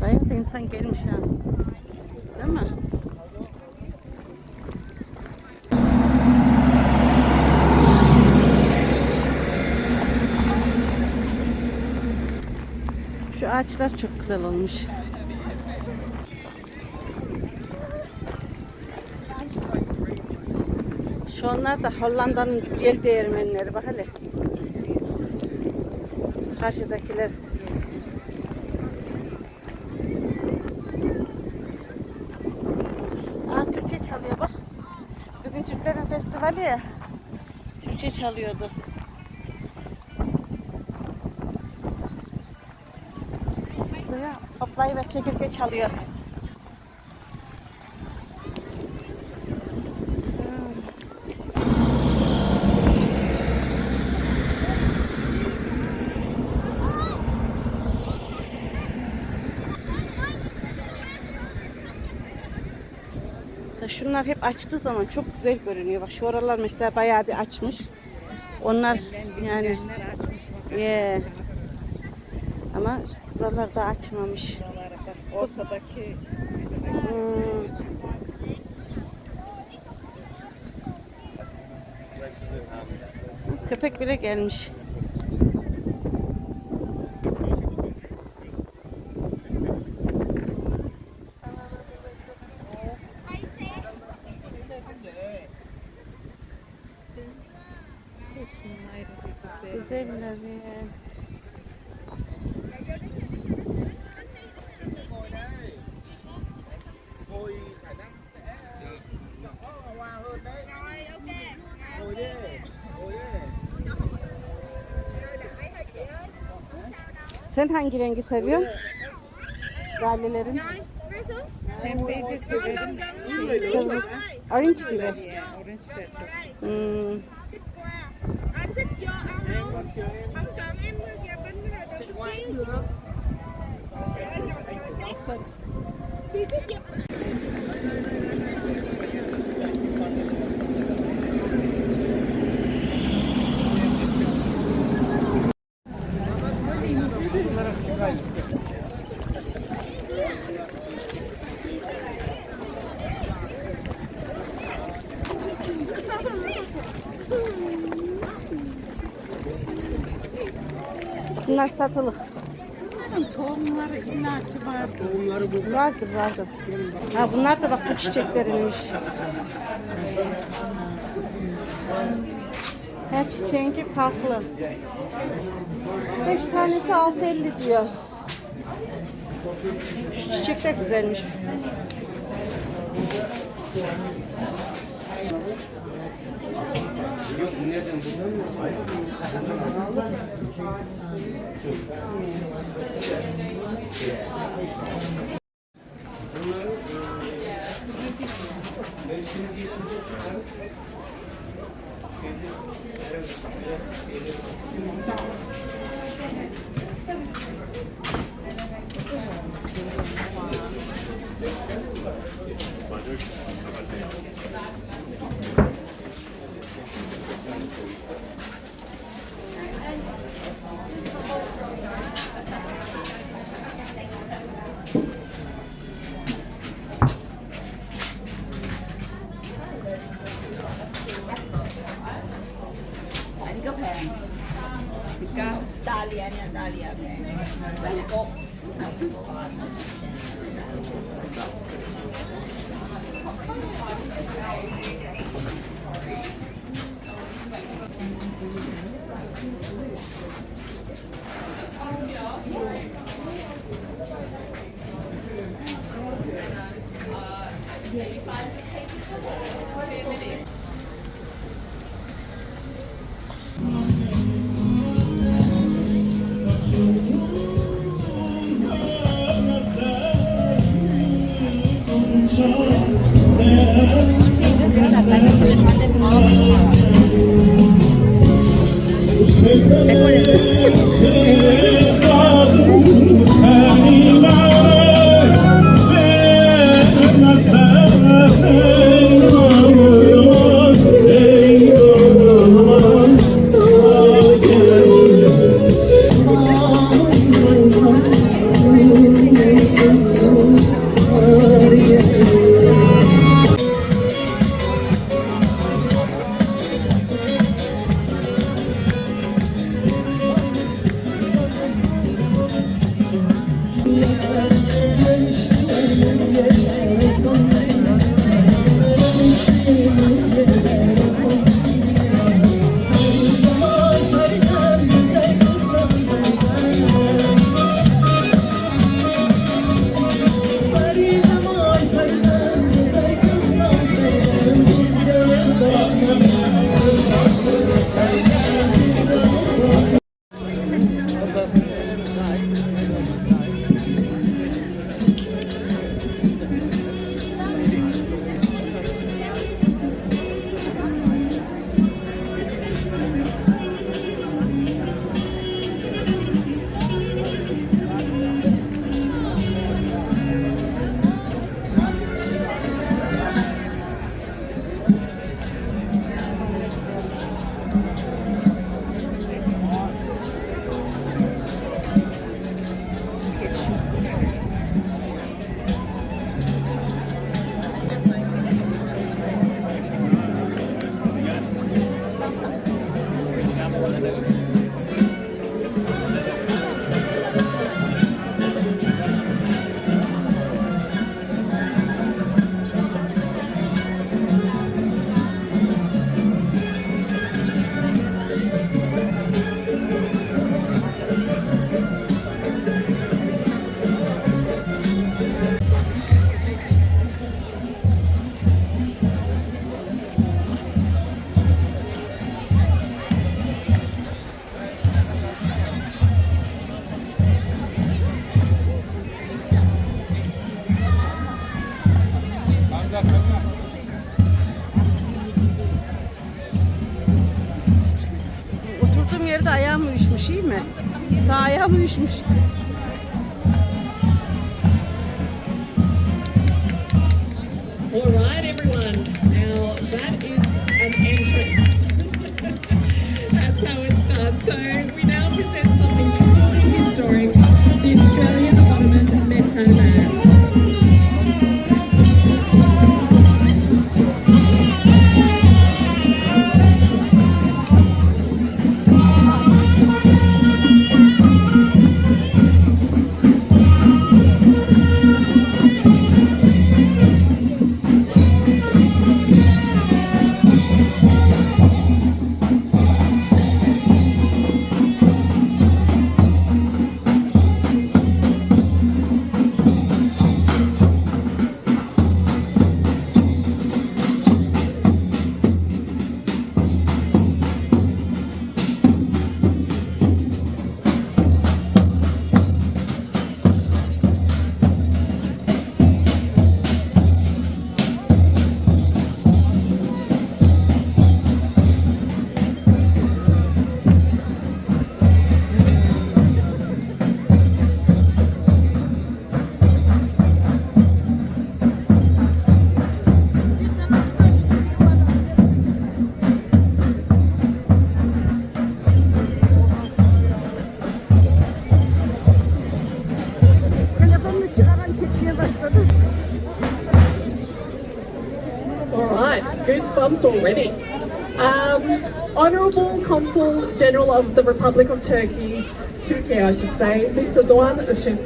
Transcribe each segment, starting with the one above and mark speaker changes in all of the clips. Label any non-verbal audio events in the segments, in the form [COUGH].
Speaker 1: Bayağı da insan gelmiş ha. Değil mi? Şu ağaçlar çok güzel olmuş. Şu onlar da Hollanda'nın gel değirmenleri bak hele. Karşıdakiler. Aa, Türkçe çalıyor bak. Bugün Türklerin festivali ya. Türkçe çalıyordu. Buraya hoplayıver çekirge çalıyor. Şunlar hep açtığı zaman çok güzel görünüyor. Bak şu oralar mesela bayağı bir açmış. Onlar yani yeah. ama buralar da açmamış.
Speaker 2: Ortadaki
Speaker 1: Hmm. Köpek bile gelmiş.
Speaker 2: hepsinin ayrı bir güzel.
Speaker 1: Güzeller ya.
Speaker 3: Ngồi khả năng sẽ rõ hoa hơn đấy. Rồi ok. Ngồi đi. Ngồi đi.
Speaker 1: Sen hangi rengi seviyorsun? Lallelerin.
Speaker 2: Pembeyi de severim.
Speaker 1: Orange gibi.
Speaker 2: orange de çok güzel.
Speaker 1: Hmm.
Speaker 4: Không không cần em nhà bên là được
Speaker 1: Bunlar satılık.
Speaker 2: Bunların tohumları illaki vardı.
Speaker 1: Vardır vardır. Ha bunlar da bak bu çiçeklerinmiş. Her çiçeğinki farklı. Beş tanesi 6.50 diyor. Şu çiçek de güzelmiş.
Speaker 5: Sevdadım seni
Speaker 1: Sağ ayağım uyuşmuş.
Speaker 6: All right, everyone. Now that is an entrance. [LAUGHS] That's how already. Um, Honourable Consul General of the Republic of Turkey, Turkey I should say, Mr. Doğan Işık,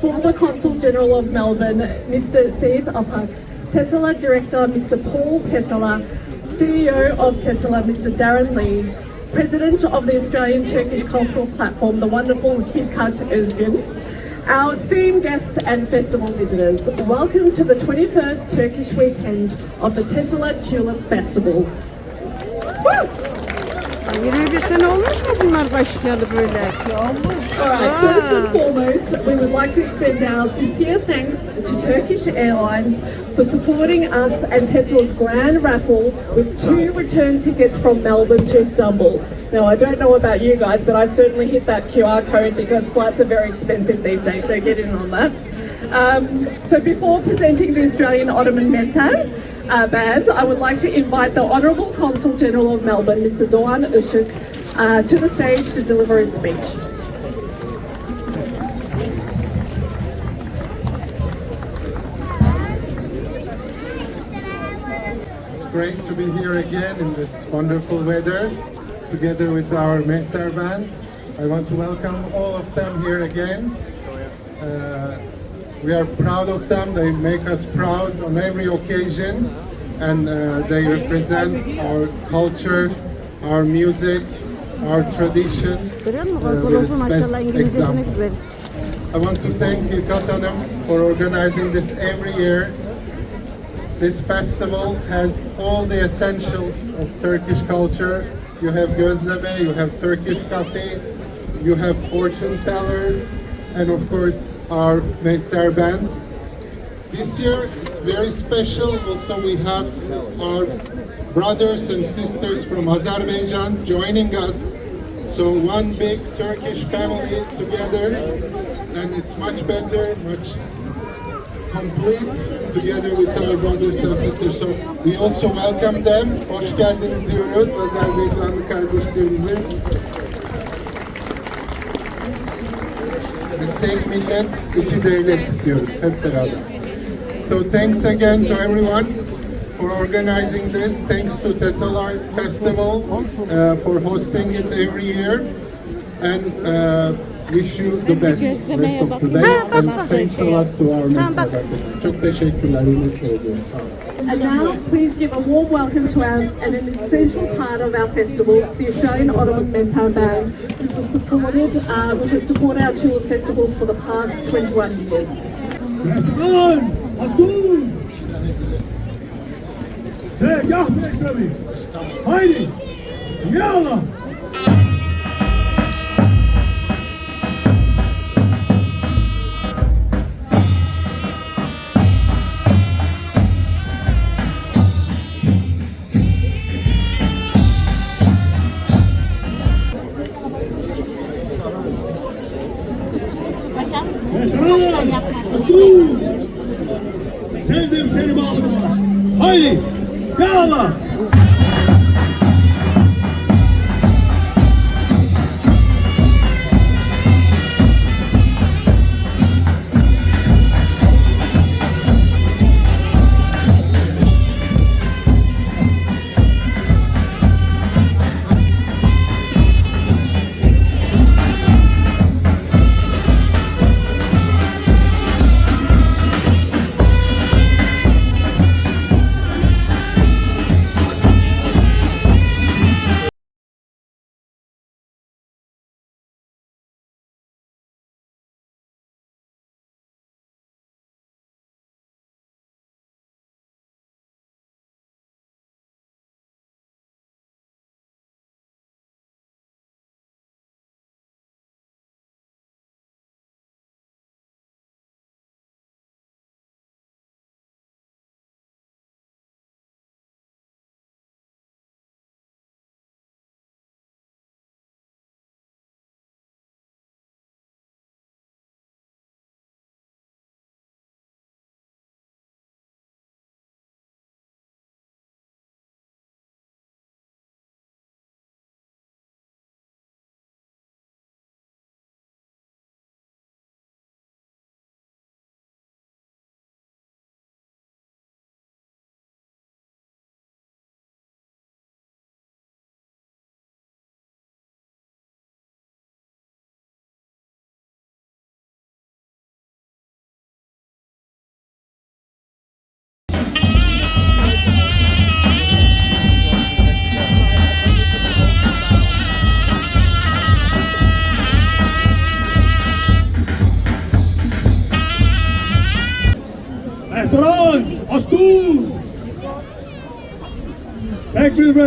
Speaker 6: former Consul General of Melbourne, Mr. Seyit Apak, Tesla Director Mr. Paul Tesla, CEO of Tesla Mr. Darren Lee, President of the Australian Turkish Cultural Platform, the wonderful Hikkat Özgün, our esteemed guests and festival visitors, welcome to the 21st Turkish weekend of the Tesla Tulip Festival. Woo!
Speaker 1: 21 sene olmuş mu bunlar başlayalı böyle?
Speaker 6: Alright, first and foremost, we would like to extend our sincere thanks to Turkish Airlines for supporting us and Tesla's grand raffle with two return tickets from Melbourne to Istanbul. Now, I don't know about you guys, but I certainly hit that QR code because flights are very expensive these days, so get in on that. Um, so before presenting the Australian Ottoman Metan uh, Band, I would like to invite the Honourable Consul General of Melbourne, Mr. Doğan Işık, uh, to the stage to deliver his speech.
Speaker 7: It's great to be here again in this wonderful weather, together with our Mehter band. I want to welcome all of them here again. Uh, We are proud of them. They make us proud on every occasion, and uh, they represent our culture, our music, our tradition. Uh, with its best example. I want to thank Hilkat Hanım for organizing this every year. This festival has all the essentials of Turkish culture. You have gözleme, you have Turkish coffee, you have fortune tellers, and of course our Mehter band. This year it's very special. Also we have our brothers and sisters from Azerbaijan joining us. So one big Turkish family together, and it's much better, much complete together with our brothers and sisters. So we also welcome them. Hoş geldiniz diyoruz Azerbaycanlı kardeşlerimize. Tek millet, iki devlet diyoruz hep beraber. So thanks again to everyone for organizing this. Thanks to Tesalar Festival uh, for hosting it every year. And uh, wish you the best rest of the day.
Speaker 1: Ha, bak,
Speaker 7: And thanks a lot to our
Speaker 1: Ha, bak.
Speaker 7: mentor. Çok teşekkürler. Ümit ediyoruz. Sağ olun.
Speaker 6: And now, please give a warm welcome to our, and an essential part of our festival, the Australian Ottoman Mental Band, which was supported, uh, which has supported our Tulip Festival for the past 21 years.
Speaker 5: Lan! Asıl! Segah Beksavi! Haydi! Yallah! Veteranlar! Asıl! Sevdim seni bağlımla. Haydi! Yallah! Veteran!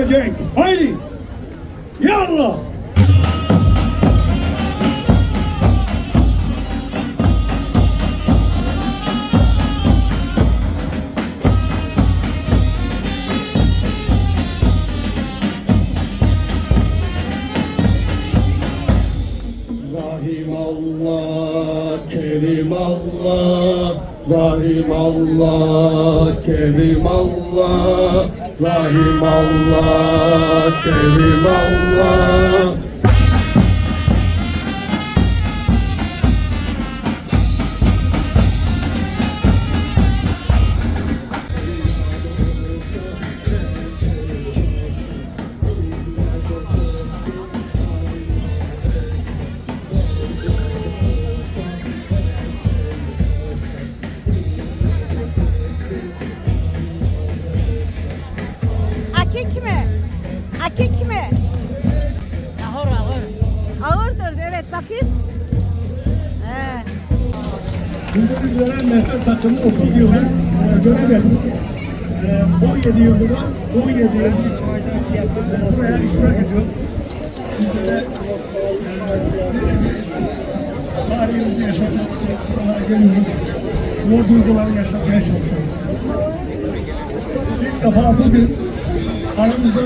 Speaker 5: Verecek. Haydi! Yallah! Rahim Allah, Kerim Allah, Rahim Allah, Kerim Allah, Rahim Allah, Kerim Allah. Bildiğiniz üzere mehter takımı 30 yıldır e, görev yapıyor. E, 17 yıldır da 17 yıl e, buraya iştirak ediyor. Bizlere e, tarihimizi yaşatmak için buralara geliyoruz. Bu duyguları yaşatmaya çalışıyoruz. İlk defa bugün aramızda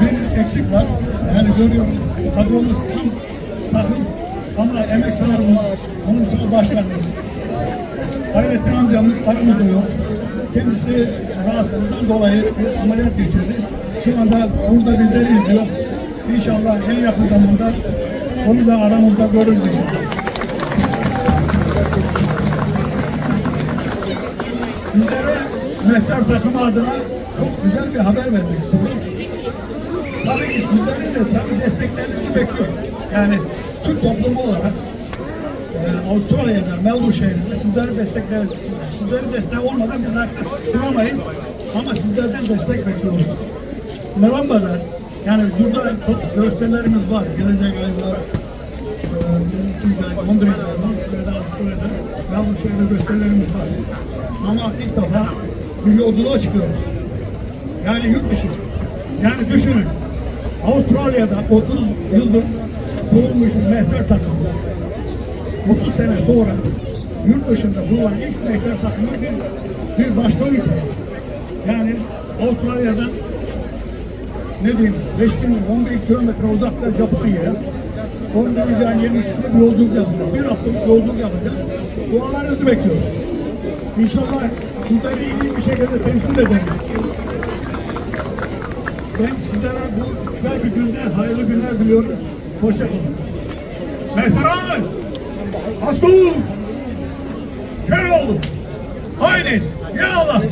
Speaker 5: bir eksik var. Yani görüyorum kadromuz tam takım ama emektarımız, onursal başkanımız. Hayrettin amcamız aramızda yok. Kendisi rahatsızlığından dolayı bir ameliyat geçirdi. Şu anda burada bizleri izliyor. İnşallah en yakın zamanda onu da aramızda görürüz inşallah. Sizlere mehter takımı adına çok güzel bir haber vermek istiyorum. Tabii ki sizlerin de tabii desteklerinizi bekliyorum. Yani Türk toplumu olarak Avustralya'da, Melbourne şehrinde sizleri destekler, sizleri destek olmadan biz ayakta duramayız. Ama sizlerden destek bekliyoruz. November'da yani burada gösterilerimiz var. Gelecek ay var. Ee, 11 ayda Avustralya'da Melbourne şehrinde gösterilerimiz var. Ama ilk defa bir yolculuğa çıkıyoruz. Yani yurt dışı. Yani düşünün. Avustralya'da 30 yıldır kurulmuş mehter takımı. 30 sene sonra yurt dışında kurulan ilk mehter takımı bir, bir başka ülke. Yani Avustralya'dan ne diyeyim 5000 11 kilometre uzakta Japonya'ya 11. ayın 22'sinde bir yolculuk yapacağız. Bir haftalık yolculuk yapacağız. Dualarınızı bekliyorum. İnşallah sizleri iyi bir şekilde temsil ederim. Ben sizlere bu güzel bir günde hayırlı günler diliyorum. Hoşçakalın. Hasta ol. Kör oldu. Haydi. Ya Allah.